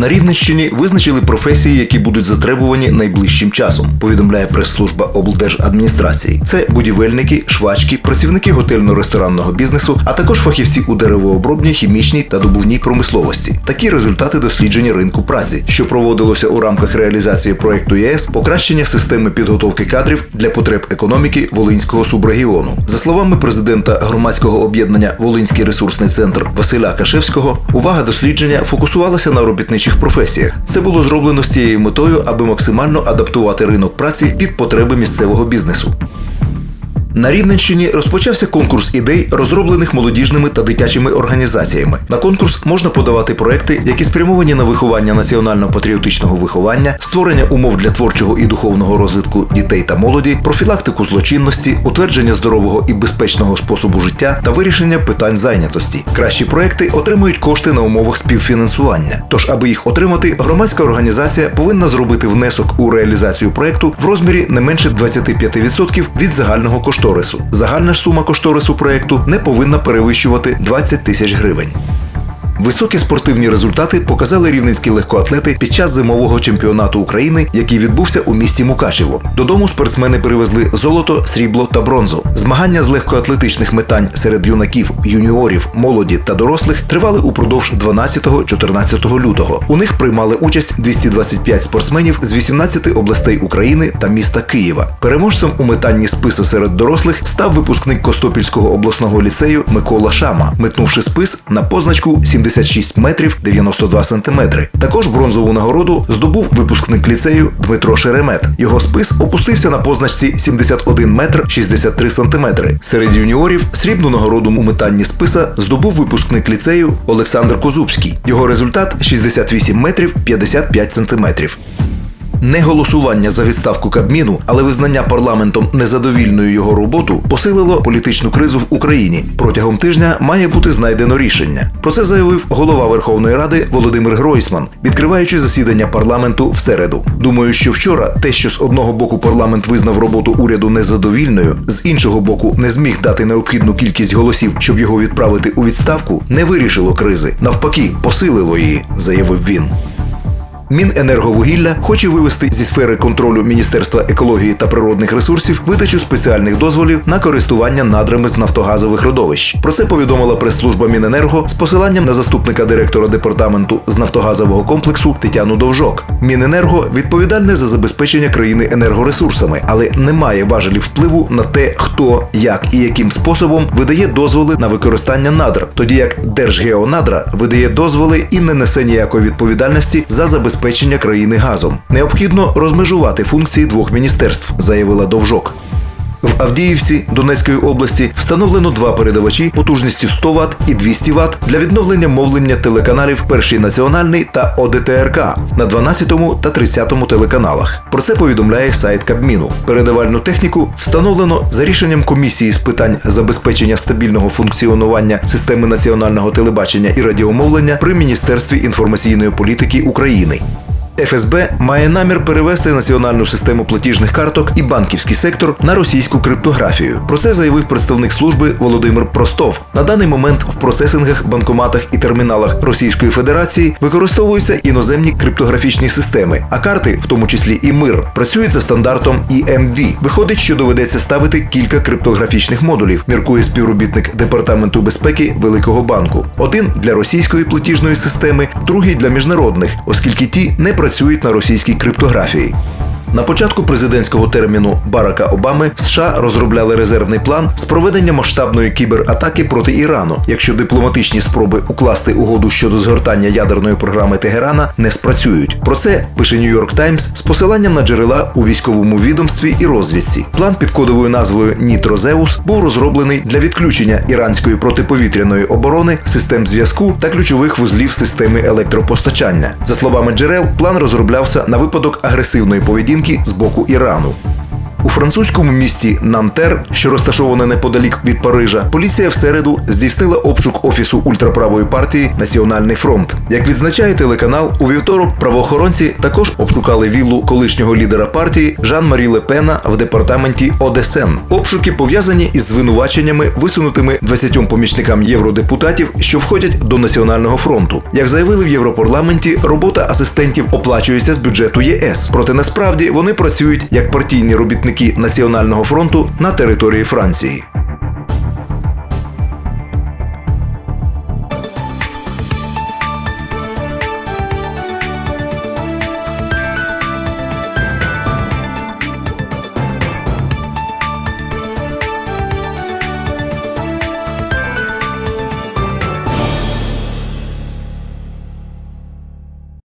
На Рівненщині визначили професії, які будуть затребувані найближчим часом. Повідомляє прес-служба облдержадміністрації. Це будівельники, швачки, працівники готельно-ресторанного бізнесу, а також фахівці у деревообробній, хімічній та добувній промисловості. Такі результати дослідження ринку праці, що проводилося у рамках реалізації проекту ЄС, покращення системи підготовки кадрів для потреб економіки Волинського субрегіону. За словами президента громадського об'єднання Волинський ресурсний центр Василя Кашевського, увага дослідження фокусувалася на робітничих професіях. Це було зроблено з цією метою, аби максимально адаптувати ринок праці під потреби місцевого бізнесу. На Рівненщині розпочався конкурс ідей, розроблених молодіжними та дитячими організаціями. На конкурс можна подавати проекти, які спрямовані на виховання національно-патріотичного виховання, створення умов для творчого і духовного розвитку дітей та молоді, профілактику злочинності, утвердження здорового і безпечного способу життя та вирішення питань зайнятості. Кращі проекти отримують кошти на умовах співфінансування. Тож, аби їх отримати, громадська організація повинна зробити внесок у реалізацію проекту в розмірі не менше 25% від загального кошторису. Загальна ж сума кошторису проекту не повинна перевищувати 20 тисяч гривень. Високі спортивні результати показали рівненські легкоатлети під час зимового чемпіонату України, який відбувся у місті Мукачево. Додому спортсмени привезли золото, срібло та бронзу. Змагання з легкоатлетичних метань серед юнаків, юніорів, молоді та дорослих тривали упродовж 12-14 лютого. У них приймали участь 225 спортсменів з 18 областей України та міста Києва. Переможцем у метанні списа серед дорослих став випускник Костопільського обласного ліцею Микола Шама, метнувши спис на позначку 76 метрів 92 сантиметри. Також бронзову нагороду здобув випускник ліцею Дмитро Шеремет. Його спис опустився на позначці 71 метр 63 сантиметри. Серед юніорів срібну нагороду у метанні списа здобув випускник ліцею Олександр Козубський. Його результат 68 метрів 55 сантиметрів. Не голосування за відставку Кабміну, але визнання парламентом незадовільною його роботу посилило політичну кризу в Україні. Протягом тижня має бути знайдено рішення. Про це заявив голова Верховної Ради Володимир Гройсман, відкриваючи засідання парламенту в середу. Думаю, що вчора те, що з одного боку парламент визнав роботу уряду незадовільною, з іншого боку не зміг дати необхідну кількість голосів, щоб його відправити у відставку, не вирішило кризи. Навпаки, посилило її, заявив він. Міненерговугілля хоче вивести зі сфери контролю Міністерства екології та природних ресурсів видачу спеціальних дозволів на користування надрами з нафтогазових родовищ. Про це повідомила прес-служба Міненерго з посиланням на заступника директора департаменту з нафтогазового комплексу Тетяну Довжок. Міненерго відповідальне за забезпечення країни енергоресурсами, але не має важелів впливу на те, хто, як і яким способом видає дозволи на використання надр, тоді як Держгеонадра видає дозволи і не несе ніякої відповідальності за забезпечення забезпечення країни газом. Необхідно розмежувати функції двох міністерств, заявила Довжок. В Авдіївці Донецької області встановлено два передавачі потужністю 100 Вт і 200 Вт для відновлення мовлення телеканалів Перший національний та ОДТРК на 12 та 30 телеканалах. Про це повідомляє сайт Кабміну. Передавальну техніку встановлено за рішенням комісії з питань забезпечення стабільного функціонування системи національного телебачення і радіомовлення при Міністерстві інформаційної політики України. ФСБ має намір перевести національну систему платіжних карток і банківський сектор на російську криптографію. Про це заявив представник служби Володимир Простов. На даний момент в процесингах, банкоматах і терміналах Російської Федерації використовуються іноземні криптографічні системи, а карти, в тому числі і мир, працюють за стандартом EMV. Виходить, що доведеться ставити кілька криптографічних модулів. Міркує співробітник департаменту безпеки Великого банку. Один для російської платіжної системи, другий для міжнародних, оскільки ті не працюють на російській криптографії. На початку президентського терміну Барака Обами США розробляли резервний план з проведення масштабної кібератаки проти Ірану, якщо дипломатичні спроби укласти угоду щодо згортання ядерної програми Тегерана не спрацюють. Про це пише Нью-Йорк Таймс з посиланням на джерела у військовому відомстві і розвідці. План під кодовою назвою Нітрозеус був розроблений для відключення іранської протиповітряної оборони, систем зв'язку та ключових вузлів системи електропостачання. За словами джерел, план розроблявся на випадок агресивної поведінки з боку Ірану. У французькому місті Нантер, що розташоване неподалік від Парижа, поліція в середу здійснила обшук офісу ультраправої партії Національний фронт. Як відзначає телеканал, у вівторок правоохоронці також обшукали віллу колишнього лідера партії Жан-Марі Лепена в департаменті Одесен. Обшуки пов'язані із звинуваченнями, висунутими 20 помічникам євродепутатів, що входять до Національного фронту. Як заявили в Європарламенті, робота асистентів оплачується з бюджету ЄС. Проте насправді вони працюють як партійні робітники Національного фронту на території Франції.